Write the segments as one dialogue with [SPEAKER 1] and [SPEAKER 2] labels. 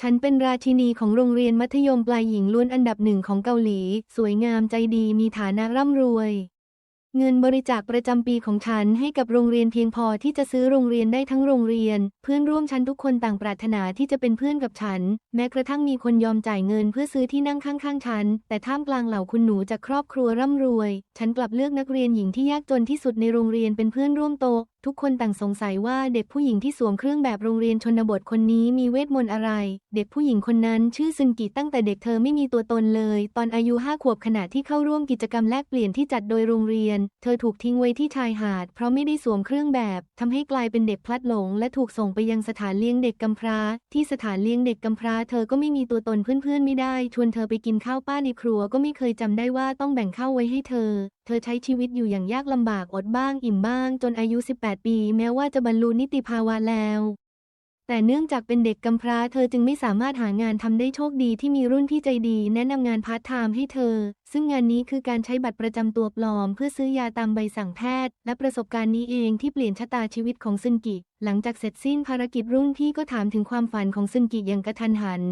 [SPEAKER 1] ฉันเป็นราชินีของโรงเรียนมัธยมปลายหญิงล้วนอันดับหนึ่งของเกาหลี สวยงามใจดีมีฐานะร่ำรวย เงินบริจาคประจำปีของฉันให้กับโรงเรียนเพียงพอที่จะซื้อโรงเรียนได้ทั้งโรงเรียน เพื่อนร่วมชั้นทุกคนต่างปรารถนาที่จะเป็นเพื่อนกับฉัน แม้กระทั่งมีคนยอมจ่ายเงินเพื่อซื้อที่นั่งข้างๆฉัน แต่ท่ามกลางเหล่าคุณหนูจากครอบครัวร่ำรวย ฉันกลับเลือกนักเรียนหญิงที่ยากจนที่สุดในโรงเรียนเป็นเพื่อนร่วมโต๊ะทุกคนต่างสงสัยว่าเด็กผู้หญิงที่สวมเครื่องแบบโรงเรียนชนบทคนนี้มีเวทมนต์อะไร เด็กผู้หญิงคนนั้นชื่อซึนกิตั้งแต่เด็กเธอไม่มีตัวตนเลย ตอนอายุห้าขวบขณะที่เข้าร่วมกิจกรรมแลกเปลี่ยนที่จัดโดยโรงเรียน เธอถูกทิ้งไว้ที่ชายหาด เพราะไม่ได้สวมเครื่องแบบทำให้กลายเป็นเด็กพลัดหลง และถูกส่งไปยังสถานเลี้ยงเด็กกำพร้า ที่สถานเลี้ยงเด็กกำพร้า เธอก็ไม่มีตัวตนเพื่อนๆไม่ได้ ชวนเธอไปกินข้าวป้าในครัวก็ไม่เคยจำได้ว่าต้องแบ่งข้าวไว้ให้เธอ ธอใช้ชีวิตอยู่อย่างยากลำบากอดบ้างอิ่มบ้างจนอายุ 18 ปี แม้ว่าจะบรรลุนิติภาวะแล้ว แต่เนื่องจากเป็นเด็กกำพร้าเธอจึงไม่สามารถหางานทำได้โชคดีที่มีรุ่นพี่ใจดี แนะนำงานพาร์ทไทม์ให้เธอ ซึ่งงานนี้คือการใช้บัตรประจำตัวปลอม เพื่อซื้อยาตามใบสั่งแพทย์ และประสบการณ์นี้เองที่เปลี่ยนชะตาชีวิตของซึนกิ หลังจากเสร็จสิ้นภารกิจรุ่นพี่ก็ถามถึงความฝันของซึนกิอย่างกระทันหัน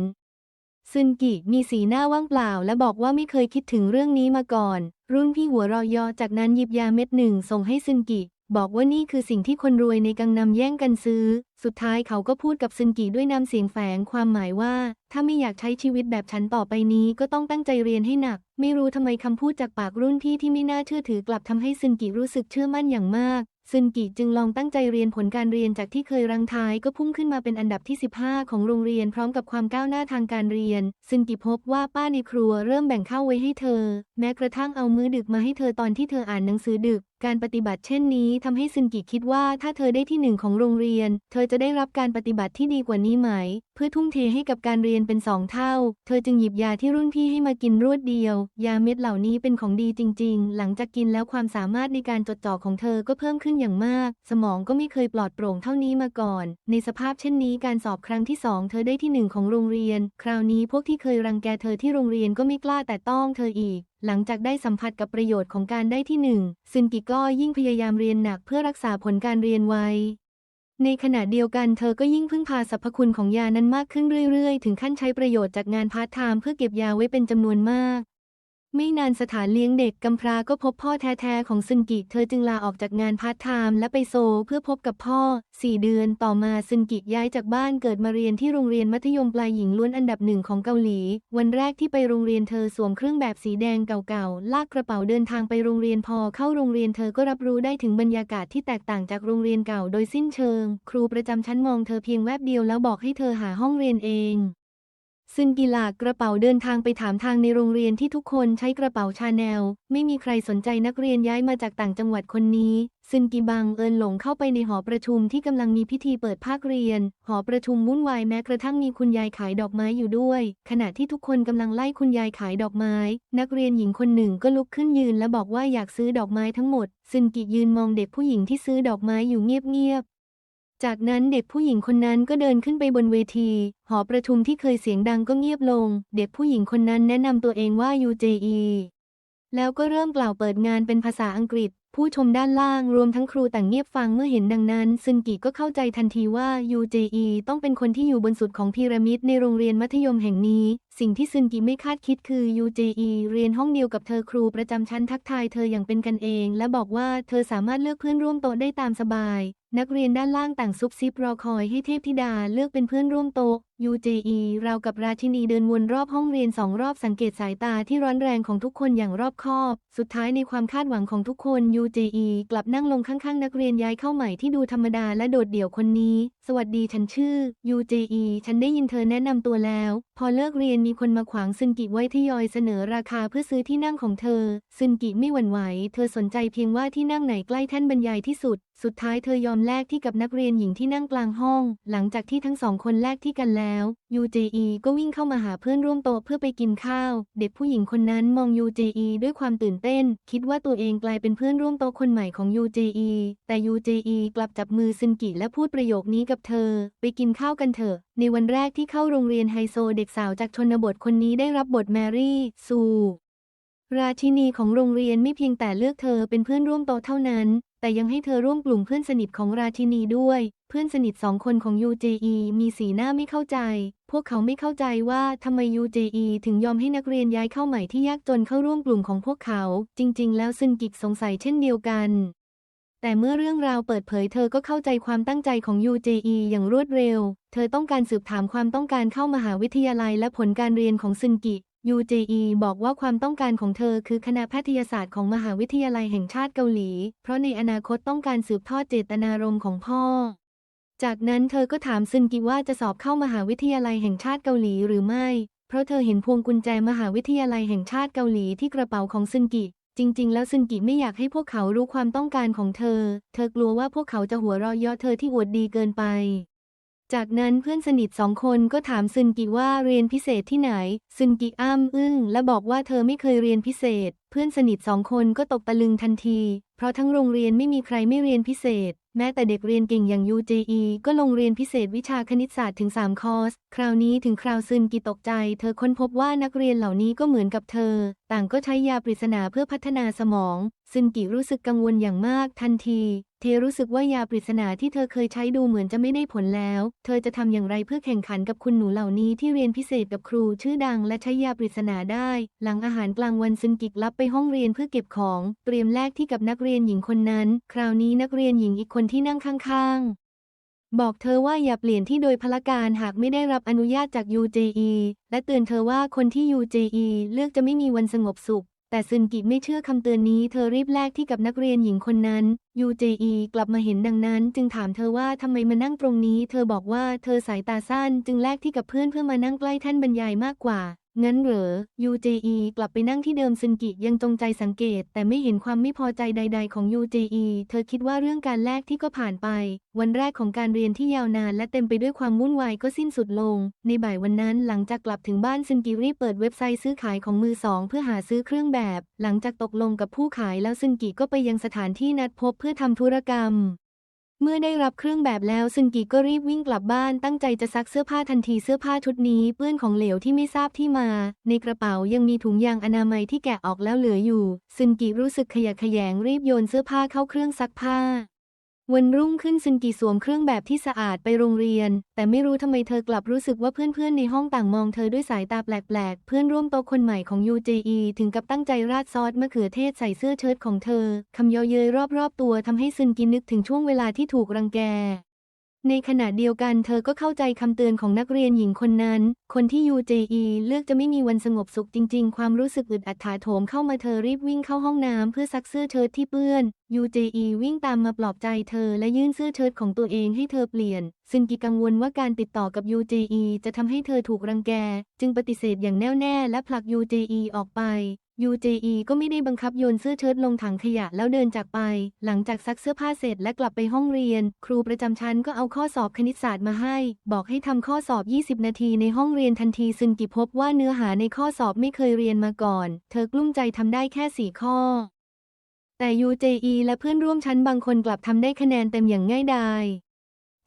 [SPEAKER 1] ซึนกิมีสีหน้าว่างเปล่า และบอกว่าไม่เคยคิดถึงเรื่องนี้มาก่อน รุ่นพี่หัวรอยยอจากนั้นหยิบยาเม็ดหนึ่งส่งให้ซึนกิ บอกว่านี่คือสิ่งที่คนรวยในกังนำแย่งกันซื้อ สุดท้ายเขาก็พูดกับซึนกิด้วยน้ำเสียงแฝงความหมายว่า ถ้าไม่อยากใช้ชีวิตแบบฉันต่อไปนี้ก็ต้องตั้งใจเรียนให้หนัก ไม่รู้ทำไมคำพูดจากปากรุ่นพี่ที่ไม่น่าเชื่อถือกลับทำให้ซึนกิรู้สึกเชื่อมั่นอย่างมาก ซึนกิจึงลองตั้งใจเรียนผลการเรียนจากที่เคยรังท้ายก็พุ่งขึ้นมาเป็นอันดับที่ 15 ของโรงเรียนพร้อมกับความก้าวหน้าทางการเรียน ซึนกิพบว่าป้าในครัวเริ่มแบ่งข้าวไว้ให้เธอ แม้กระทั่งเอามื้อดึกมาให้เธอตอนที่เธออ่านหนังสือดึก การปฏิบัติเช่นนี้ทำให้ซึนกิคิดว่าถ้าเธอได้ที่หนึ่งของโรงเรียน เธอจะได้รับการปฏิบัติที่ดีกว่านี้ไหม เพื่อทุ่มเทให้กับการเรียนเป็นสองเท่า เธอจึงหยิบยาที่รุ่นพี่ให้มากินรวดเดียว ยาเม็ดเหล่านี้เป็นของดีจริง ๆ หลังจากกินแล้วความสามารถในการจดจ่อของเธอก็เพิ่มขึ้นอย่างมาก สมองก็ไม่เคยปลอดโปร่งเท่านี้มาก่อน ในสภาพเช่นนี้การสอบครั้งที่สองเธอได้ที่หนึ่งของโรงเรียน คราวนี้พวกที่เคยรังแกเธอที่โรงเรียนก็ไม่กล้าแต่ต้องเธออีกหลังจากได้สัมผัสกับประโยชน์ของการได้ที่หนึ่งซึนกิก็ยิ่งพยายามเรียนหนักเพื่อรักษาผลการเรียนไว้ ในขณะเดียวกันเธอก็ยิ่งพึ่งพาสรรพคุณของยานั้นมากขึ้นเรื่อยๆ ถึงขั้นใช้ประโยชน์จากงานพาร์ทไทม์เพื่อเก็บยาไว้เป็นจำนวนมาก ไม่นานสถานเลี้ยงเด็กกำพร้าก็พบพ่อแท้ๆของซึนกิเธอจึงลาออกจากงานพาร์ทไทม์และไปโซเพื่อพบกับพ่อ 4 เดือนต่อมาซึนกิย้ายจากบ้านเกิดมาเรียนที่โรงเรียนมัธยมปลายหญิงล้วนอันดับหนึ่งของเกาหลี วันแรกที่ไปโรงเรียนเธอสวมเครื่องแบบสีแดงเก่าๆ ลากกระเป๋าเดินทางไปโรงเรียนพอเข้าโรงเรียนเธอก็รับรู้ได้ถึงบรรยากาศที่แตกต่างจากโรงเรียนเก่าโดยสิ้นเชิง ครูประจำชั้นมองเธอเพียงแวบเดียวแล้วบอกให้เธอหาห้องเรียนเอง ซึ่งกีฬากระเป๋าเดินทางไปถามทางในโรงเรียนที่ทุกคนใช้กระเป๋าชาแนล ไม่มีใครสนใจนักเรียนย้ายมาจากต่างจังหวัดคนนี้ ซึนกีบังเอิญหลงเข้าไปในหอประชุมที่กำลังมีพิธีเปิดภาคเรียน หอประชุมวุ่นวายแม้กระทั่งมีคุณยายขายดอกไม้อยู่ด้วย ขณะที่ทุกคนกำลังไล่คุณยายขายดอกไม้ นักเรียนหญิงคนหนึ่งก็ลุกขึ้นยืนและบอกว่าอยากซื้อดอกไม้ทั้งหมด ซึนกิยืนมองเด็กผู้หญิงที่ซื้อดอกไม้อยู่เงียบๆ จากนั้นเด็กผู้หญิงคนนั้นก็เดินขึ้นไปบนเวที หอประชุมที่เคยเสียงดังก็เงียบลง เด็กผู้หญิงคนนั้นแนะนำตัวเองว่า UJE แล้วก็เริ่มกล่าวเปิดงานเป็นภาษาอังกฤษ ผู้ชมด้านล่างรวมทั้งครูต่างเงียบฟังเมื่อเห็นดังนั้น ซึนกิก็เข้าใจทันทีว่า UJE ต้องเป็นคนที่อยู่บนสุดของพีระมิดในโรงเรียนมัธยมแห่งนี้ สิ่งที่ซึนกิไม่คาดคิดคือ UJE เรียนห้องเดียวกับเธอครูประจำชั้นทักทายเธออย่างเป็นกันเอง และบอกว่าเธอสามารถเลือกเพื่อนร่วมโต๊ะได้ตามสบาย นักเรียนด้านล่างต่างซุบซิบรอคอยให้เทพธิดาเลือกเป็นเพื่อนร่วมโต๊ะ UJE ราวกับราชินีเดินวนรอบห้องเรียนสองรอบสังเกตสายตาที่ร้อนแรงของทุกคนอย่างรอบคอบ สุดท้ายในความคาดหวังของทุกคน UJE กลับนั่งลงข้างๆ นักเรียนย้ายเข้าใหม่ที่ดูธรรมดาและโดดเดี่ยวคนนี้ สวัสดีฉันชื่อ UJE ฉันได้ยินเธอแนะนำตัวแล้ว พอเลิกเรียนมีคนมาขวางซึนกิไว้ที่ยอยเสนอราคาเพื่อซื้อที่นั่งของเธอ ซึนกิไม่หวั่นไหว เธอสนใจเพียงว่าที่นั่งไหนใกล้แท่นบรรยายที่สุด สุดท้ายเธอยอมแลกที่กับนักเรียนหญิงที่นั่งกลางห้อง หลังจากที่ทั้งสองคนแลกที่กันแล้ว UJE ก็วิ่งเข้ามาหาเพื่อนร่วมโต๊ะเพื่อไปกินข้าว เด็กผู้หญิงคนนั้นมอง UJE ด้วยความตื่นเต้น คิดว่าตัวเองกลายเป็นเพื่อนร่วมโต๊ะคนใหม่ของ UJE แต่ UJE กลับจับมือซึนกิและพูดประโยคนี้กับเธอ ไปกินข้าวกันเถอะ ในวันแรกที่เข้าโรงเรียนไฮโซเด็กสาวจากชนบทคนนี้ได้รับบทแมรี่ซูราชินีของโรงเรียนไม่เพียงแต่เลือกเธอเป็นเพื่อนร่วมโต๊ะเท่านั้น แต่ยังให้เธอร่วมกลุ่มเพื่อนสนิทของราชินีด้วย เพื่อนสนิทสองคนของ UJE มีสีหน้าไม่เข้าใจ พวกเขาไม่เข้าใจว่าทำไม UJE ถึงยอมให้นักเรียนย้ายเข้าใหม่ที่ยากจนเข้าร่วมกลุ่มของพวกเขา จริง ๆ แล้วซึนกิกสงสัยเช่นเดียวกัน แต่เมื่อเรื่องราวเปิดเผยเธอก็เข้าใจความตั้งใจของ UJE อย่างรวดเร็ว เธอต้องการสืบถามความต้องการเข้ามหาวิทยาลัยและผลการเรียนของซึนกิ UJE บอกว่าความต้องการของเธอคือคณะแพทยศาสตร์ของมหาวิทยาลัยแห่งชาติเกาหลี เพราะในอนาคตต้องการสืบทอดเจตนารมณ์ของพ่อ จากนั้นเธอก็ถามซึนกิว่าจะสอบเข้ามหาวิทยาลัยแห่งชาติเกาหลีหรือไม่ เพราะเธอเห็นพวงกุญแจมหาวิทยาลัยแห่งชาติเกาหลีที่กระเป๋าของซึนกิจริง ๆ แล้วซึนกิไม่อยากให้พวกเขารู้ความต้องการของเธอ เธอกลัวว่าพวกเขาจะหัวเราะเยาะเธอที่อวดดีเกินไป จากนั้นเพื่อนสนิทสองคนก็ถามซึนกิว่าเรียนพิเศษที่ไหน ซึนกิอ้ำอึ้งและบอกว่าเธอไม่เคยเรียนพิเศษ เพื่อนสนิทสองคนก็ตกตะลึงทันที เพราะทั้งโรงเรียนไม่มีใครไม่เรียนพิเศษ แม้แต่เด็กเรียนเก่งอย่าง UJE ก็ลงเรียนพิเศษวิชาคณิตศาสตร์ถึง 3 คอร์ส คราวนี้ถึงคราวซึนกิตกใจ เธอค้นพบว่านักเรียนเหล่านี้ก็เหมือนกับเธอ ต่างก็ใช้ยาปริศนาเพื่อพัฒนาสมอง ซึนกิรู้สึกกังวลอย่างมากทันที เธอรู้สึกว่ายาปริศนาที่เธอเคยใช้ดูเหมือนจะไม่ได้ผลแล้ว เธอจะทำอย่างไรเพื่อแข่งขันกับคุณหนูเหล่านี้ที่เรียนพิเศษกับครูชื่อดังและใช้ยาปริศนาได้ หลังอาหารกลางวันซึนกิกลับไปห้องเรียนเพื่อเก็บของ เตรียมแลกที่กับนักเรียนหญิงคนนั้น คราวนี้นักเรียนหญิงอีกคนที่นั่งข้างๆบอกเธอว่าอย่าเปลี่ยนที่โดยพละการหากไม่ได้รับอนุญาตจาก UJE และเตือนเธอว่าคนที่ UJE เลือกจะไม่มีวันสงบสุข แต่ซึนกิไม่เชื่อคำเตือนนี้เธอรีบแลกที่กับนักเรียนหญิงคนนั้น ยูเจอีกลับมาเห็นดังนั้น จึงถามเธอว่าทำไมมานั่งตรงนี้ เธอบอกว่าเธอสายตาสั้น จึงแลกที่กับเพื่อนเพื่อมานั่งใกล้ท่านบรรยายมากกว่า งั้นเหรอ UJE กลับไปนั่งที่เดิมซึนกิยังจงใจสังเกต แต่ไม่เห็นความไม่พอใจใด ๆ ของ UJE เธอคิดว่าเรื่องการแลกที่ก็ผ่านไป วันแรกของการเรียนที่ยาวนานและเต็มไปด้วยความวุ่นวายก็สิ้นสุดลง ในบ่ายวันนั้นหลังจากกลับถึงบ้านซึนกิรีบเปิดเว็บไซต์ซื้อขายของมือสองเพื่อหาซื้อเครื่องแบบ หลังจากตกลงกับผู้ขายแล้วซึนกิก็ไปยังสถานที่นัดพบเพื่อทำธุรกรรม เมื่อได้รับเครื่องแบบแล้วซึนกีก็รีบวิ่งกลับบ้านตั้งใจจะซักเสื้อผ้าทันทีเสื้อผ้าชุดนี้เปื้อนของเหลวที่ไม่ทราบที่มา ในกระเป๋ายังมีถุงยางอนามัยที่แกะออกแล้วเหลืออยู่ ซึนกีรู้สึกขยะแขยงรีบโยนเสื้อผ้าเข้าเครื่องซักผ้า วันรุ่งขึ้นซึนกีสวมเครื่องแบบที่สะอาดไปโรงเรียน แต่ไม่รู้ทำไมเธอกลับรู้สึกว่าเพื่อนๆในห้องต่างมองเธอด้วยสายตาแปลกๆ เพื่อนร่วมโต๊ะคนใหม่ของ UJE ถึงกับตั้งใจราดซอสมะเขือเทศใส่เสื้อเชิ้ตของเธอคำเยาะเย้ยรอบๆตัวทำให้ซึนกินึกถึงช่วงเวลาที่ถูกรังแก ในขณะเดียวกันเธอก็เข้าใจคำเตือนของนักเรียนหญิงคนนั้น คนที่ UJE เลือกจะไม่มีวันสงบสุขจริง ๆ ความรู้สึกอึดอัดถาโถมเข้ามาเธอรีบวิ่งเข้าห้องน้ำเพื่อซักเสื้อเชิ้ตที่เปื้อน UJE วิ่งตามมาปลอบใจเธอและยื่นเสื้อเชิ้ตของตัวเองให้เธอเปลี่ยน ซึ่งกิกังวลว่าการติดต่อกับ UJE จะทำให้เธอถูกรังแก จึงปฏิเสธอย่างแน่วแน่และผลัก UJE ออกไป UJE ก็ไม่ได้บังคับโยนเสื้อเชิ้ตลงถังขยะแล้วเดินจากไป หลังจากซักเสื้อผ้าเสร็จและกลับไปห้องเรียน ครูประจำชั้นก็เอาข้อสอบคณิตศาสตร์มาให้ บอกให้ทำข้อสอบ 20 นาทีในห้องเรียนทันที ซึนกิพบว่าเนื้อหาในข้อสอบไม่เคยเรียนมาก่อน เธอกลุ้มใจทำได้แค่ 4 ข้อ แต่ UJE และเพื่อนร่วมชั้นบางคนกลับทำได้คะแนนเต็มอย่างง่ายดาย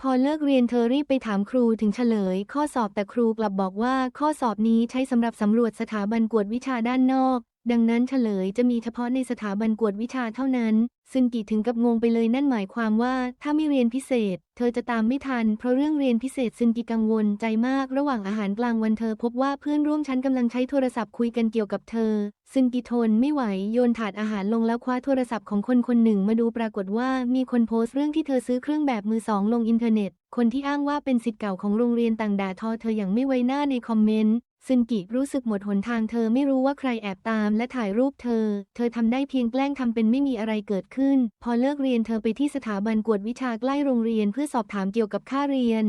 [SPEAKER 1] พอเลิกเรียนเธอรีบไปถามครูถึงเฉลย ข้อสอบแต่ครูกลับบอกว่าข้อสอบนี้ใช้สำหรับสำรวจสถาบันกวดวิชาด้านนอก ดังนั้นเฉลยจะมีเฉพาะในสถาบันกวดวิชาเท่านั้น ซึ่งกีถึงกับงงไปเลยนั่นหมายความว่า ถ้าไม่เรียนพิเศษ เธอจะตามไม่ทัน เพราะเรื่องเรียนพิเศษซึนกีกังวลใจมากระหว่างอาหารกลางวันเธอพบว่าเพื่อนร่วมชั้นกำลังใช้โทรศัพท์คุยกันเกี่ยวกับเธอ ซึนกีทนไม่ไหวโยนถาดอาหารลงแล้วคว้าโทรศัพท์ของคนคนหนึ่งมาดูปรากฏว่ามีคนโพสต์เรื่องที่เธอซื้อเครื่องแบบมือสองลงอินเทอร์เน็ตคนที่อ้างว่าเป็นศิษย์เก่าของโรงเรียนต่างด่าทอเธออย่างไม่ไว้หน้าในคอมเมนต์ ซึนกิรู้สึกหมดหนทางเธอไม่รู้ว่าใครแอบตามและถ่ายรูปเธอ เธอทำได้เพียงแกล้งทำเป็นไม่มีอะไรเกิดขึ้น พอเลิกเรียนเธอไปที่สถาบันกวดวิชาใกล้โรงเรียนเพื่อสอบถามเกี่ยวกับค่าเรียน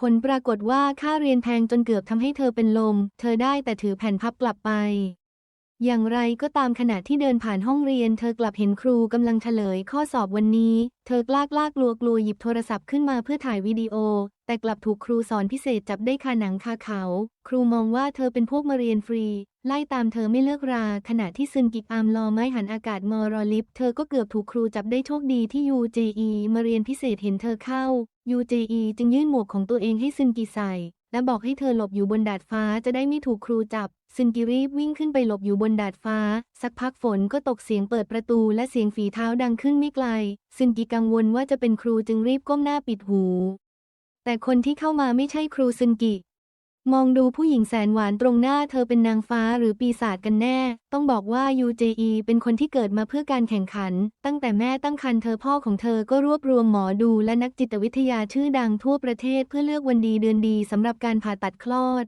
[SPEAKER 1] ผลปรากฏว่าค่าเรียนแพงจนเกือบทำให้เธอเป็นลม เธอได้แต่ถือแผ่นพับกลับไป อย่างไรก็ตามขณะที่เดินผ่านห้องเรียน เธอกลับเห็นครูกำลังเฉลยข้อสอบวันนี้ เธอกล้ากล้ากลัวกลัวหยิบโทรศัพท์ขึ้นมาเพื่อถ่ายวิดีโอ แต่กลับถูกครูสอนพิเศษจับได้คาหนังคาเขา ครูมองว่าเธอเป็นพวกมาเรียนฟรี ไล่ตามเธอไม่เลิกรา ขณะที่ซึนกิกอามรอไม้หันอากาศมอรอลิฟเธอก็เกือบถูกครูจับได้โชคดีที่ UJE มาเรียนพิเศษเห็นเธอเข้า UJE จึงยื่นหมวกของตัวเองให้ซึนกิใส่และบอกให้เธอหลบอยู่บนดาดฟ้าจะได้ไม่ถูกครูจับ ซึนกิรีบวิ่งขึ้นไปหลบอยู่บนดาดฟ้า สักพักฝนก็ตกเสียงเปิดประตูและเสียงฝีเท้าดังขึ้นไม่ไกลซึนกิกังวลว่าจะเป็นครูจึงรีบก้มหน้าปิดหู แต่คนที่เข้ามาไม่ใช่ครูซึนกิ มองดูผู้หญิงแสนหวานตรงหน้าเธอเป็นนางฟ้าหรือปีศาจกันแน่ ต้องบอกว่า UJE เป็นคนที่เกิดมาเพื่อการแข่งขัน ตั้งแต่แม่ตั้งครรภ์เธอพ่อของเธอก็รวบรวมหมอดูและนักจิตวิทยาชื่อดังทั่วประเทศเพื่อเลือกวันดีเดือนดีสำหรับการผ่าตัดคลอด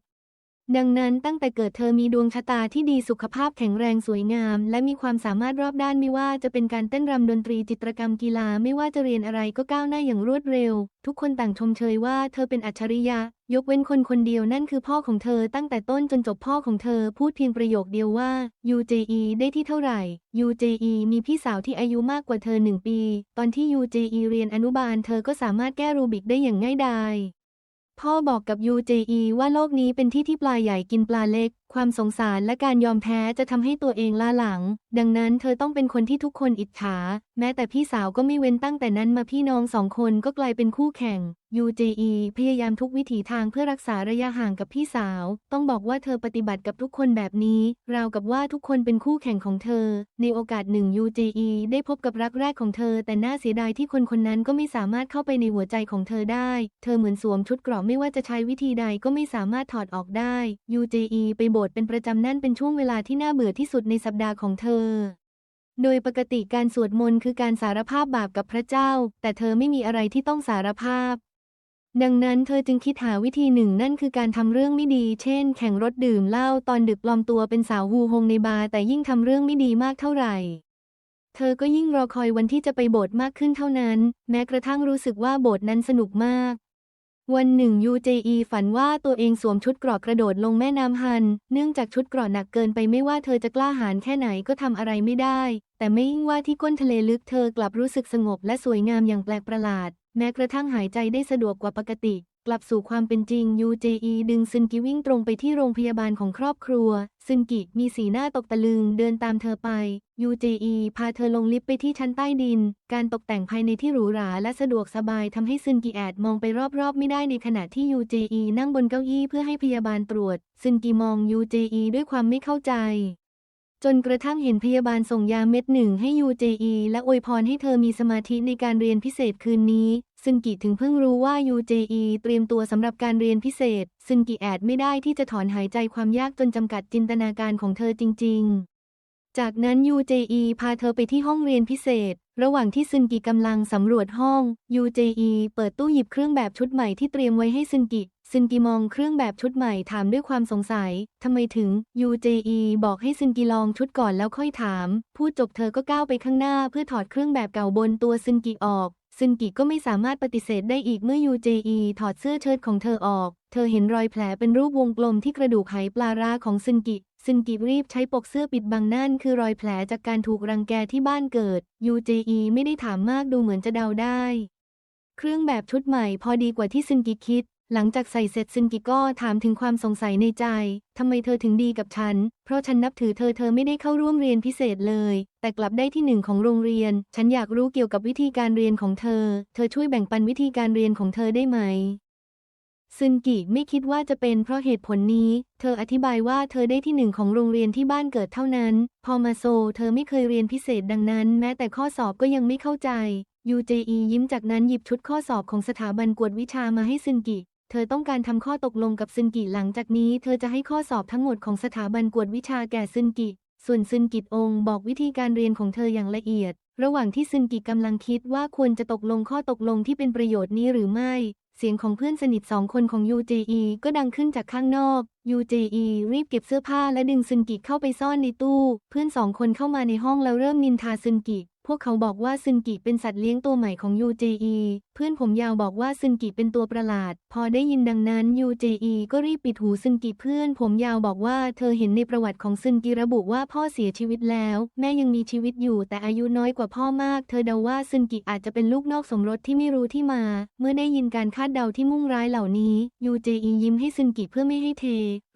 [SPEAKER 1] ดังนั้นตั้งแต่เกิดเธอมีดวงชะตาที่ดีสุขภาพแข็งแรงสวยงาม และมีความสามารถรอบด้านไม่ว่าจะเป็นการเต้นรำดนตรีจิตรกรรมกีฬาไม่ว่าจะเรียนอะไรก็ก้าวหน้าอย่างรวดเร็ว ทุกคนต่างชมเชยว่าเธอเป็นอัจฉริยะ ยกเว้นคนคนเดียวนั่นคือพ่อของเธอตั้งแต่ต้นจนจบพ่อของเธอพูดเพียงประโยคเดียวว่า UJE ได้ที่เท่าไหร่ UJE มีพี่สาวที่อายุมากกว่าเธอหนึ่งปี ตอนที่ UJE เรียนอนุบาลเธอก็สามารถแก้รูบิกได้อย่างง่ายดาย พ่อบอกกับ UJE ว่าโลกนี้เป็นที่ที่ปลาใหญ่กินปลาเล็ก ความสงสารและการยอมแพ้จะทำให้ตัวเองล้าหลัง ดังนั้นเธอต้องเป็นคนที่ทุกคนอิจฉา แม้แต่พี่สาวก็ไม่เว้นตั้งแต่นั้นมาพี่น้องสองคนก็กลายเป็นคู่แข่ง UJE พยายามทุกวิถีทางเพื่อรักษาระยะห่างกับพี่สาว ต้องบอกว่าเธอปฏิบัติกับทุกคนแบบนี้ ราวกับว่าทุกคนเป็นคู่แข่งของเธอ ในโอกาสหนึ่ง UJE ได้พบกับรักแรกของเธอ แต่น่าเสียดายที่คนคนนั้นก็ไม่สามารถเข้าไปในหัวใจของเธอได้ เธอเหมือนสวมชุดเกราะไม่ว่าจะใช้วิธีใดก็ไม่สามารถถอดออกได้ UJE ไปโบสถ์เป็นประจำนั่นเป็นช่วงเวลาที่น่าเบื่อที่สุดในสัปดาห์ของเธอ โดยปกติการสวดมนต์คือการสารภาพบาปกับพระเจ้า แต่เธอไม่มีอะไรที่ต้องสารภาพ ดังนั้นเธอจึงคิดหาวิธีหนึ่งนั่นคือการทำเรื่องไม่ดี เช่น แข่งรถดื่มเหล้าตอนดึกปลอมตัวเป็นสาวฮูฮงในบาร์แต่ยิ่งทำเรื่องไม่ดีมากเท่าไหร่เธอก็ยิ่งรอคอยวันที่จะไปโบสถ์มากขึ้นเท่านั้น แม้กระทั่งรู้สึกว่าโบสถ์นั้นสนุกมาก วันหนึ่งยูเจีฝันว่าตัวเองสวมชุดเกราะกระโดดลงแม่น้ำฮัน เนื่องจากชุดเกราะหนักเกินไปไม่ว่าเธอจะกล้าหาญแค่ไหนก็ทำอะไรไม่ได้ แต่ไม่ยิ่งว่าที่ก้นทะเลลึกเธอกลับรู้สึกสงบและสวยงามอย่างแปลกประหลาด แม้กระทั่งหายใจได้สะดวกกว่าปกติ กลับสู่ความเป็นจริง UJE ดึงซึนกิวิ่งตรงไปที่โรงพยาบาลของครอบครัว ซึนกิมีสีหน้าตกตะลึงเดินตามเธอไป UJE พาเธอลงลิฟต์ไปที่ชั้นใต้ดิน การตกแต่งภายในที่หรูหราและสะดวกสบายทำให้ซึนกิแอดมองไปรอบๆ ไม่ได้ในขณะที่ UJE นั่งบนเก้าอี้เพื่อให้พยาบาลตรวจ ซึนกิมอง UJE ด้วยความไม่เข้าใจ จนกระทั่งเห็นพยาบาลส่งยาเม็ดหนึ่งให้ UJE และอวยพรให้เธอมีสมาธิในการเรียนพิเศษคืนนี้ ซึนกิถึงเพิ่งรู้ว่า UJE เตรียมตัวสำหรับการเรียนพิเศษ ซึนกิแอดไม่ได้ที่จะถอนหายใจความยากจนจำกัดจินตนาการของเธอจริง ๆ จากนั้น UJE พาเธอไปที่ห้องเรียนพิเศษ ระหว่างที่ซึนกิกำลังสำรวจห้อง UJE เปิดตู้หยิบเครื่องแบบชุดใหม่ที่เตรียมไว้ให้ซึนกิซึนกิมองเครื่องแบบชุดใหม่ถามด้วยความสงสัย ทำไมถึง UJE บอกให้ซึนกิลองชุดก่อนแล้วค่อยถาม พูดจบเธอก็ก้าวไปข้างหน้าเพื่อถอดเครื่องแบบเก่าบนตัวซึนกิออก ซึนกิก็ไม่สามารถปฏิเสธได้อีกเมื่อยูเจอีถอดเสื้อเชิ้ตของเธอออก เธอเห็นรอยแผลเป็นรูปวงกลมที่กระดูกไหปลาร้าของซึนกิ ซึนกิรีบใช้ปกเสื้อปิดบังนั่นคือรอยแผลจากการถูกรังแกที่บ้านเกิด ยูเจอีไม่ได้ถามมากดูเหมือนจะเดาได้ เครื่องแบบชุดใหม่พอดีกว่าที่ซึนกิคิด หลังจากใส่เสร็จซึนกิก็ถามถึงความสงสัยในใจ ทำไมเธอถึงดีกับฉัน เพราะฉันนับถือเธอเธอไม่ได้เข้าร่วมเรียนพิเศษเลย แต่กลับได้ที่หนึ่งของโรงเรียน ฉันอยากรู้เกี่ยวกับวิธีการเรียนของเธอ เธอช่วยแบ่งปันวิธีการเรียนของเธอได้ไหมซึนกิไม่คิดว่าจะเป็นเพราะเหตุผลนี้ เธออธิบายว่าเธอได้ที่หนึ่งของโรงเรียนที่บ้านเกิดเท่านั้น พอมาโซ เธอไม่เคยเรียนพิเศษดังนั้น แม้แต่ข้อสอบก็ยังไม่เข้าใจ UJE ยิ้มจากนั้นหยิบชุดข้อสอบของสถาบันกวดวิชามาให้ซึนกิ เธอต้องการทำข้อตกลงกับซึนกิหลังจากนี้ เธอจะให้ข้อสอบทั้งหมดของสถาบันกวดวิชาแก่ซึนกิ ส่วนซึนกิองค์บอกวิธีการเรียนของเธออย่างละเอียด ระหว่างที่ซึนกิกำลังคิดว่าควรจะตกลงข้อตกลงที่เป็นประโยชน์นี้หรือไม่ เสียงของเพื่อนสนิทสองคนของ UJE ก็ดังขึ้นจากข้างนอก UJE รีบเก็บเสื้อผ้าและดึงซึนกิเข้าไปซ่อนในตู้ เพื่อนสองคนเข้ามาในห้องแล้วเริ่มนินทาซึนกิ พวกเขาบอกว่าซึนกิเป็นสัตว์เลี้ยงตัวใหม่ของ UJE เพื่อนผมยาวบอกว่าซึนกิเป็นตัวประหลาด พอได้ยินดังนั้น UJE ก็รีบปิดหูซึนกิเพื่อน ผมยาวบอกว่าเธอเห็นในประวัติของซึนกิระบุว่าพ่อเสียชีวิตแล้ว แม่ยังมีชีวิตอยู่แต่อายุน้อยกว่าพ่อมาก เธอเดาว่าซึนกิอาจจะเป็นลูกนอกสมรสที่ไม่รู้ที่มา เมื่อได้ยินการคาดเดาที่มุ่งร้ายเหล่านี้ UJE ยิ้มให้ซึนกิเพื่อไม่ให้เท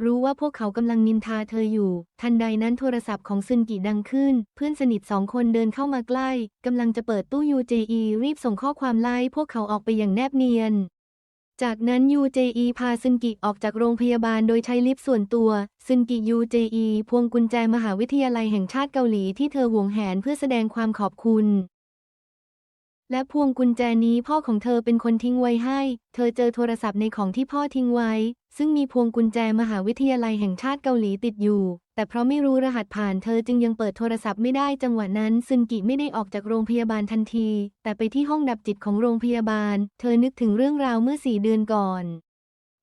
[SPEAKER 1] รู้ว่าพวกเขากำลังนินทาเธออยู่ ทันใดนั้นโทรศัพท์ของซึนกิดังขึ้น เพื่อนสนิทสองคนเดินเข้ามาใกล้กำลังจะเปิดตู้ UJE รีบส่งข้อความไล่พวกเขาออกไปอย่างแนบเนียน จากนั้นยูเจอีพาซึนกิออกจากโรงพยาบาลโดยใช้ลิฟต์ส่วนตัว ซึนกิยูเจอีพวงกุญแจมหาวิทยาลัยแห่งชาติเกาหลีที่เธอหวงแหนเพื่อแสดงความขอบคุณ และพวงกุญแจนี้พ่อของเธอเป็นคนทิ้งไว้ให้ เธอเจอโทรศัพท์ในของที่พ่อทิ้งไว้ ซึ่งมีพวงกุญแจมหาวิทยาลัยแห่งชาติเกาหลีติดอยู่ แต่เพราะไม่รู้รหัสผ่านเธอจึงยังเปิดโทรศัพท์ไม่ได้จังหวะนั้น ซึนกิไม่ได้ออกจากโรงพยาบาลทันที แต่ไปที่ห้องดับจิตของโรงพยาบาล เธอนึกถึงเรื่องราวเมื่อสี่เดือนก่อน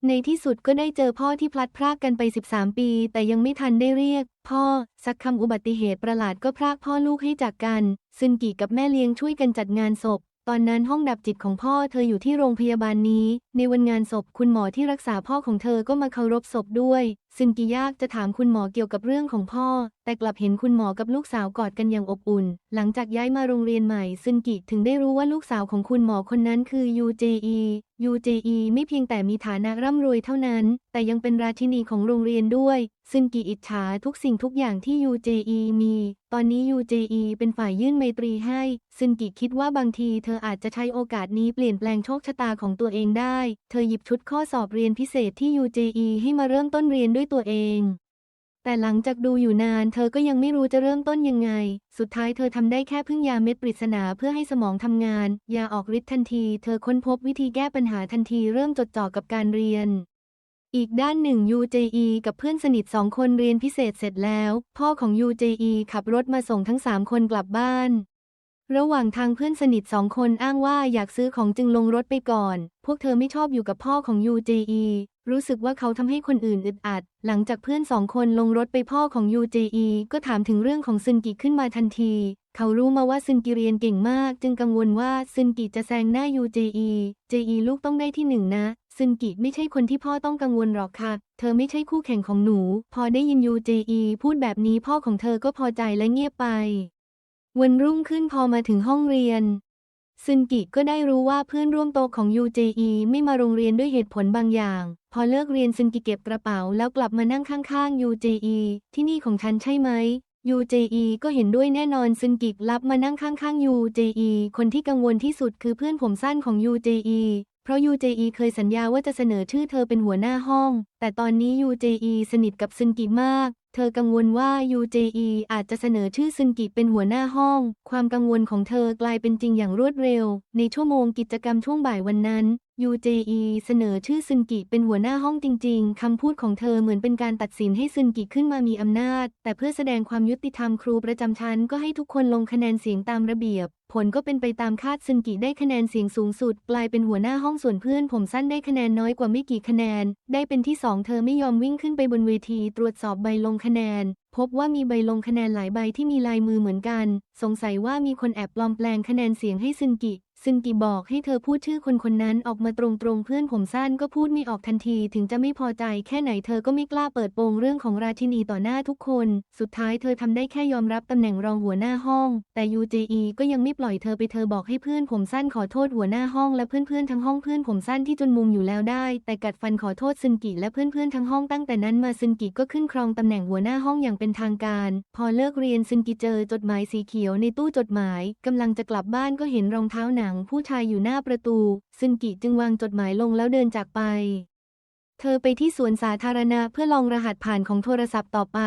[SPEAKER 1] ในที่สุดก็ได้เจอพ่อที่พลัดพรากกันไป 13 ปี แต่ยังไม่ทันได้เรียก พ่อ สักคำอุบัติเหตุประหลาดก็พรากพ่อลูกให้จากกัน ซึนกิกับแม่เลี้ยงช่วยกันจัดงานศพ ตอนนั้นห้องดับจิตของพ่อเธออยู่ที่โรงพยาบาลนี้ ในวันงานศพคุณหมอที่รักษาพ่อของเธอก็มาเคารพศพด้วย ซึนกิยากจะถามคุณหมอเกี่ยวกับเรื่องของพ่อ แต่กลับเห็นคุณหมอกับลูกสาวกอดกันอย่างอบอุ่น หลังจากย้ายมาโรงเรียนใหม่ ซึนกิถึงได้รู้ว่าลูกสาวของคุณหมอคนนั้นคือยูเจอียูเจอีไม่เพียงแต่มีฐานะร่ำรวยเท่านั้น แต่ยังเป็นราชินีของโรงเรียนด้วย ซึนกิอิจฉาทุกสิ่งทุกอย่างที่ยูเจีมี ตอนนี้ยูเจีเป็นฝ่ายยื่นไมตรีให้ ซึนกิคิดว่าบางทีเธออาจจะใช้โอกาสนี้เปลี่ยนแปลงโชคชะตาของตัวเองได้ เธอหยิบชุดข้อสอบเรียนพิเศษที่ UJE ให้มาเริ่มต้นเรียนด้วยตัวเองแต่หลังจากดูอยู่นานเธอก็ยังไม่รู้จะเริ่มต้นยังไง สุดท้ายเธอทำได้แค่พึ่งยาเม็ดปริศนาเพื่อให้สมองทำงาน ยาออกฤทธิ์ทันที เธอค้นพบวิธีแก้ปัญหาทันทีเริ่มจดจ่อกับการเรียน อีกด้านหนึ่ง UJE กับเพื่อนสนิทสองคนเรียนพิเศษเสร็จแล้ว พ่อของ UJE ขับรถมาส่งทั้งสามคนกลับบ้าน ระหว่างทางเพื่อนสนิทสองคนอ้างว่าอยากซื้อของจึงลงรถไปก่อน พวกเธอไม่ชอบอยู่กับพ่อของ UJE รู้สึกว่าเขาทำให้คนอื่นอึดอัด หลังจากเพื่อนสองคนลงรถไปพ่อของ UJE ก็ถามถึงเรื่องของซึนกิขึ้นมาทันที เขารู้มาว่าซึนกิเรียนเก่งมาก จึงกังวลว่าซึนกิจะแซงหน้า UJE JE ลูกต้องได้ที่หนึ่งนะ ซึนกิไม่ใช่คนที่พ่อต้องกังวลหรอกค่ะ เธอไม่ใช่คู่แข่งของหนู พอได้ยิน UJE พูดแบบนี้พ่อของเธอก็พอใจและเงียบไป วันรุ่งขึ้นพอมาถึงห้องเรียน ซึนกิก็ได้รู้ว่าเพื่อนร่วมโต๊ะของ UJE ไม่มาโรงเรียนด้วยเหตุผลบางอย่าง พอเลิกเรียนซึนกิเก็บกระเป๋าแล้วกลับมานั่งข้างๆ UJE ที่นี่ของฉันใช่ไหม UJE ก็เห็นด้วยแน่นอนซึนกิรับมานั่งข้างๆ UJE คนที่กังวลที่สุดคือเพื่อนผมสั้นของ UJE เพราะ UJE เคยสัญญาว่าจะเสนอชื่อเธอเป็นหัวหน้าห้อง แต่ตอนนี้ UJE สนิทกับซึนกิมาก เธอกังวลว่า UJE อาจจะเสนอชื่อซึนกิเป็นหัวหน้าห้อง ความกังวลของเธอกลายเป็นจริงอย่างรวดเร็ว ในชั่วโมงกิจกรรมช่วงบ่ายวันนั้น UJE เสนอชื่อซึนกิเป็นหัวหน้าห้องจริง ๆ คำพูดของเธอเหมือนเป็นการตัดสินให้ซึนกิขึ้นมามีอำนาจ แต่เพื่อแสดงความยุติธรรมครูประจำชั้นก็ให้ทุกคนลงคะแนนเสียงตามระเบียบ ผลก็เป็นไปตามคาดซึนกิได้คะแนนเสียงสูงสุด กลายเป็นหัวหน้าห้องส่วนเพื่อนผมสั้นได้คะแนนน้อยกว่าไม่กี่คะแนน ได้เป็นที่สองเธอไม่ยอมวิ่งขึ้นไปบนเวที ตรวจสอบใบลงคะแนน พบว่ามีใบลงคะแนนหลายใบที่มีลายมือเหมือนกัน สงสัยว่ามีคนแอบปลอมแปลงคะแนนเสียงให้ซึนกิ ซึนกิบอกให้เธอพูดชื่อคนคนนั้นออกมาตรงๆ เพื่อนผมสั้นก็พูดไม่ออกทันที ถึงจะไม่พอใจแค่ไหนเธอก็ไม่กล้าเปิดโปงเรื่องของราชินีต่อหน้าทุกคน สุดท้ายเธอทำได้แค่ยอมรับตำแหน่งรองหัวหน้าห้อง แต่ UJE ก็ยังไม่ปล่อยเธอไปเธอบอกให้เพื่อนผมสั้นขอโทษหัวหน้าห้องและเพื่อนๆทั้งห้องเพื่อนผมสั้นที่จนมุมอยู่แล้วได้ แต่กัดฟันขอโทษซึนกิและเพื่อนๆทั้งห้องตั้งแต่นั้นมาซึนกิก็ขึ้นครองตำแหน่งหัวหน้าห้องอย่างเป็นทางการ พอเลิกเรียนซึนกิเจอจดหมายสีเขียวในตู้จดหมายกำลังจะกลับบ้านก็เห็นรองเท้าหนังผู้ชายอยู่หน้าประตู ซึนกิจึงวางจดหมายลงแล้วเดินจากไป เธอไปที่สวนสาธารณะเพื่อลองรหัสผ่านของโทรศัพท์ต่อไป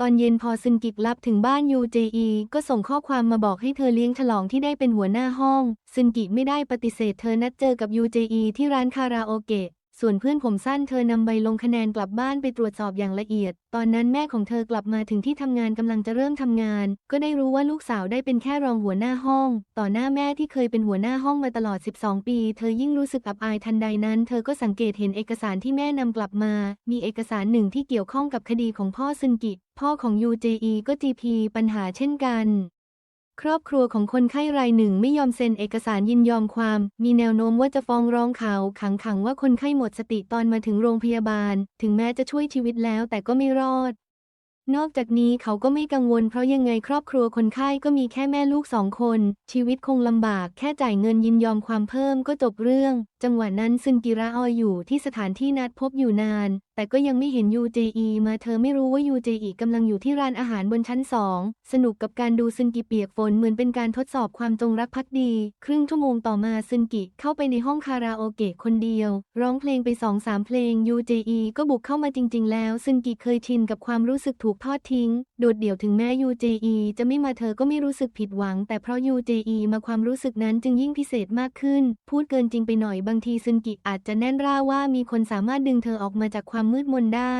[SPEAKER 1] ตอนเย็นพอซึนกิกลับถึงบ้านยูเจอีก็ส่งข้อความมาบอกให้เธอเลี้ยงฉลองที่ได้เป็นหัวหน้าห้อง ซึนกิไม่ได้ปฏิเสธเธอนัดเจอกับยูเจอีที่ร้านคาราโอเกะ ส่วนเพื่อนผมสั้นเธอนำใบลงคะแนนกลับบ้านไปตรวจสอบอย่างละเอียด ตอนนั้นแม่ของเธอกลับมาถึงที่ทำงานกำลังจะเริ่มทำงาน ก็ได้รู้ว่าลูกสาวได้เป็นแค่รองหัวหน้าห้อง ต่อหน้าแม่ที่เคยเป็นหัวหน้าห้องมาตลอด 12 ปี เธอยิ่งรู้สึกอับอายทันใดนั้น เธอก็สังเกตเห็นเอกสารที่แม่นำกลับมา มีเอกสารหนึ่งที่เกี่ยวข้องกับคดีของพ่อซึนกิ พ่อของ UJE ก็ GP ปัญหาเช่นกัน ครอบครัวของคนไข้รายหนึ่งไม่ยอมเซ็นเอกสารยินยอมความ มีแนวโน้มว่าจะฟ้องร้องเขา ขังขังว่าคนไข้หมดสติตอนมาถึงโรงพยาบาล ถึงแม้จะช่วยชีวิตแล้วแต่ก็ไม่รอด นอกจากนี้เขาก็ไม่กังวลเพราะยังไงครอบครัวคนไข้ก็มีแค่แม่ลูกสองคน ชีวิตคงลำบากแค่จ่ายเงินยินยอมความเพิ่มก็จบเรื่อง จังหวะนั้นซึนกิระออยอยู่ที่สถานที่นัดพบอยู่นาน แต่ก็ยังไม่เห็นยูเจอีมาเธอไม่รู้ว่ายูเจอีกำลังอยู่ที่ร้านอาหารบนชั้นสองสนุกกับการดูซึนกิเปียกฝนเหมือนเป็นการทดสอบความจงรักภักดี ครึ่งชั่วโมงต่อมาซึนกิเข้าไปในห้องคาราโอเกะคนเดียว ร้องเพลงไปสองสามเพลงยูเจอีก็บุกเข้ามาจริง ๆ แล้วซึนกิเคยชินกับความรู้สึกถูกทอดทิ้ง โดดเดี่ยวถึงแม้ยูเจอีจะไม่มาเธอก็ไม่รู้สึกผิดหวัง แต่เพราะยูเจอีมาความรู้สึกนั้นจึงยิ่งพิเศษมากขึ้น พูดเกินจริงไปหน่อยบางทีซึนกิอาจจะแน่นร่าว่ามีคนสามารถดึงเธอออกมาจากความมืดมนได้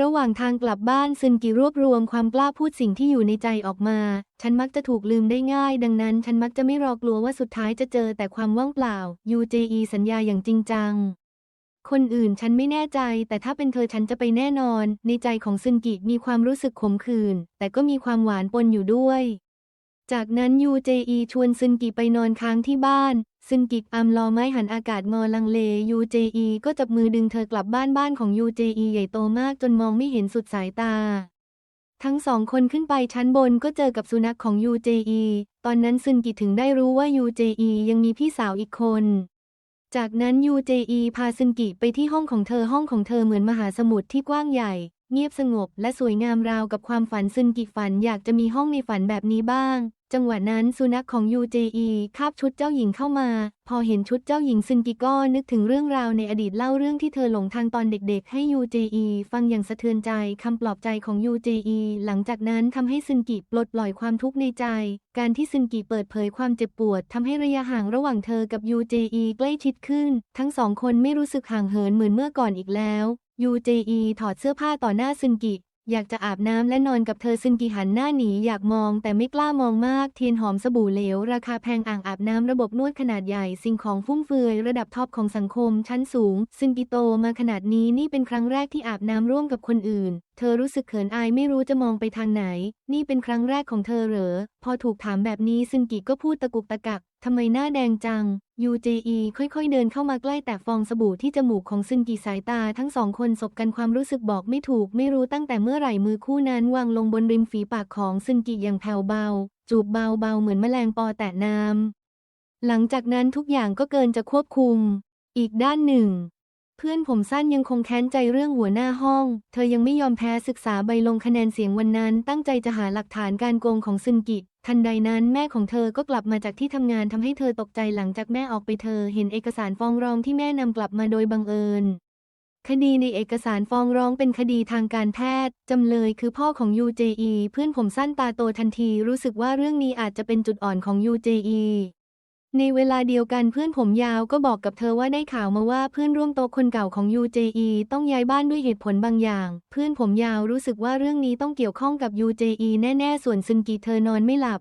[SPEAKER 1] ระหว่างทางกลับบ้านซึนกิรวบรวมความกล้าพูดสิ่งที่อยู่ในใจออกมา ฉันมักจะถูกลืมได้ง่าย ดังนั้น ฉันมักจะไม่รอกลัวว่าสุดท้ายจะเจอแต่ความว่างเปล่า UJE สัญญาอย่างจริงจังคนอื่นฉันไม่แน่ใจ แต่ถ้าเป็นเธอฉันจะไปแน่นอน ในใจของซึนกิมีความรู้สึกขมขื่นแต่ก็มีความหวานปนอยู่ด้วย จากนั้นยูเจอีชวนซึนกิไปนอนค้างที่บ้าน ซึนกิอัมรอไม้หันอากาศงอลังเลยูเจอีก็จับมือดึงเธอกลับบ้านบ้านของยูเจอีใหญ่โตมากจนมองไม่เห็นสุดสายตา ทั้งสองคนขึ้นไปชั้นบนก็เจอกับสุนัขของยูเจอีตอนนั้นซึนกิถึงได้รู้ว่ายูเจอียังมีพี่สาวอีกคน จากนั้นยูเจอีพาซึนกิไปที่ห้องของเธอห้องของเธอเหมือนมหาสมุทรที่กว้างใหญ่ เงียบสงบและสวยงามราวกับความฝันซึนกิฝันอยากจะมีห้องในฝันแบบนี้บ้าง จังหวะนั้นสุนัขของยูเจอีคาบชุดเจ้าหญิงเข้ามา พอเห็นชุดเจ้าหญิงซึนกิก็นึกถึงเรื่องราวในอดีตเล่าเรื่องที่เธอหลงทางตอนเด็กๆ ให้ยูเจอีฟังอย่างสะเทือนใจคำปลอบใจของยูเจอีหลังจากนั้นทำให้ซึนกิปลดปล่อยความทุกข์ในใจ การที่ซึนกิเปิดเผยความเจ็บปวดทำให้ระยะห่างระหว่างเธอกับยูเจอีใกล้ชิดขึ้น ทั้งสองคนไม่รู้สึกห่างเหินเหมือนเมื่อก่อนอีกแล้ว ยูเจอีถอดเสื้อผ้าต่อหน้าซึนกิ อยากจะอาบน้ำและนอนกับเธอซึนกิหันหน้าหนีอยากมองแต่ไม่กล้ามองมากเทียนหอมสบู่เหลว ราคาแพงอ่างอาบน้ำระบบนวดขนาดใหญ่สิ่งของฟุ่มเฟือยระดับท็อปของสังคม ชั้นสูง ซึนกิโตมาขนาดนี้นี่เป็นครั้งแรกที่อาบน้ำร่วมกับคนอื่น เธอรู้สึกเขินอายไม่รู้จะมองไปทางไหน นี่เป็นครั้งแรกของเธอเหรอพอถูกถามแบบนี้ซึนกิก็พูดตะกุกตะกัก ทำไมหน้าแดงจัง UJE ค่อยๆ เดินเข้ามาใกล้แต่ฟองสบู่ที่จมูกของซึนกีสายตาทั้งสองคนสบกันความรู้สึกบอกไม่ถูก ไม่รู้ตั้งแต่เมื่อไหร่มือคู่นั้นวางลงบนริมฝีปากของซึนกีอย่างแผ่วเบา จูบเบาๆ เหมือนแมลงปอแตะน้ำหลังจากนั้นทุกอย่างก็เกินจะควบคุม อีกด้านหนึ่ง เพื่อนผมสั้นยังคงแค้นใจเรื่องหัวหน้าห้อง เธอยังไม่ยอมแพ้ศึกษาใบลงคะแนนเสียงวันนั้น ตั้งใจจะหาหลักฐานการโกงของซึนกิ ทันใดนั้นแม่ของเธอก็กลับมาจากที่ทำงานทำให้เธอตกใจหลังจากแม่ออกไปเธอเห็นเอกสารฟ้องร้องที่แม่นำกลับมาโดยบังเอิญ คดีในเอกสารฟ้องร้องเป็นคดีทางการแพทย์ จำเลยคือพ่อของ UJE เพื่อนผมสั้นตาโตทันทีรู้สึกว่าเรื่องนี้อาจจะเป็นจุดอ่อนของ UJE ในเวลาเดียวกันเพื่อนผมยาวก็บอกกับเธอว่าได้ข่าวมาว่าเพื่อนร่วมโต๊ะคนเก่าของ UJE ต้องย้ายบ้านด้วยเหตุผลบางอย่าง เพื่อนผมยาวรู้สึกว่าเรื่องนี้ต้องเกี่ยวข้องกับ UJE แน่ ๆ ส่วนซึนกีเธอนอนไม่หลับ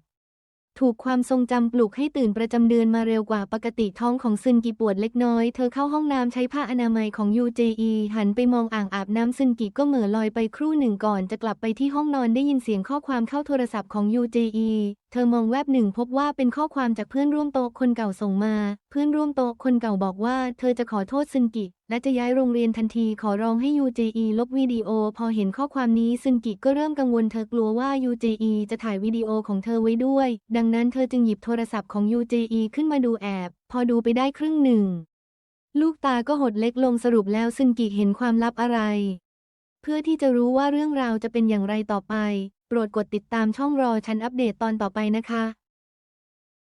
[SPEAKER 1] ถูกความทรงจำปลุกให้ตื่นประจำเดือนมาเร็วกว่าปกติท้องของซึนกิปวดเล็กน้อย เธอเข้าห้องน้ำใช้ผ้าอนามัยของ UJE หันไปมองอ่างอาบน้ำซึนกิก็เหม่อลอยไปครู่หนึ่งก่อนจะกลับไปที่ห้องนอนได้ยินเสียงข้อความเข้าโทรศัพท์ของ UJE เธอมองแวบหนึ่งพบว่าเป็นข้อความจากเพื่อนร่วมโต๊ะคนเก่าส่งมา เพื่อนร่วมโต๊ะคนเก่าบอกว่า เธอจะขอโทษซึนกิและจะย้ายโรงเรียนทันทีขอร้องให้ UJE ลบวิดีโอ พอเห็นข้อความนี้ซึนกิก็เริ่มกังวลเธอกลัวว่า UJE จะถ่ายวิดีโอของเธอไว้ด้วย ดังนั้นเธอจึงหยิบโทรศัพท์ของ UJE ขึ้นมาดูแอบ พอดูไปได้ครึ่งหนึ่ง ลูกตาก็หดเล็กลงสรุปแล้วซึนกิเห็นความลับอะไร เพื่อที่จะรู้ว่าเรื่องราวจะเป็นอย่างไรต่อไป โปรดกดติดตามช่องรอฉันอัปเดตตอนต่อไปนะคะ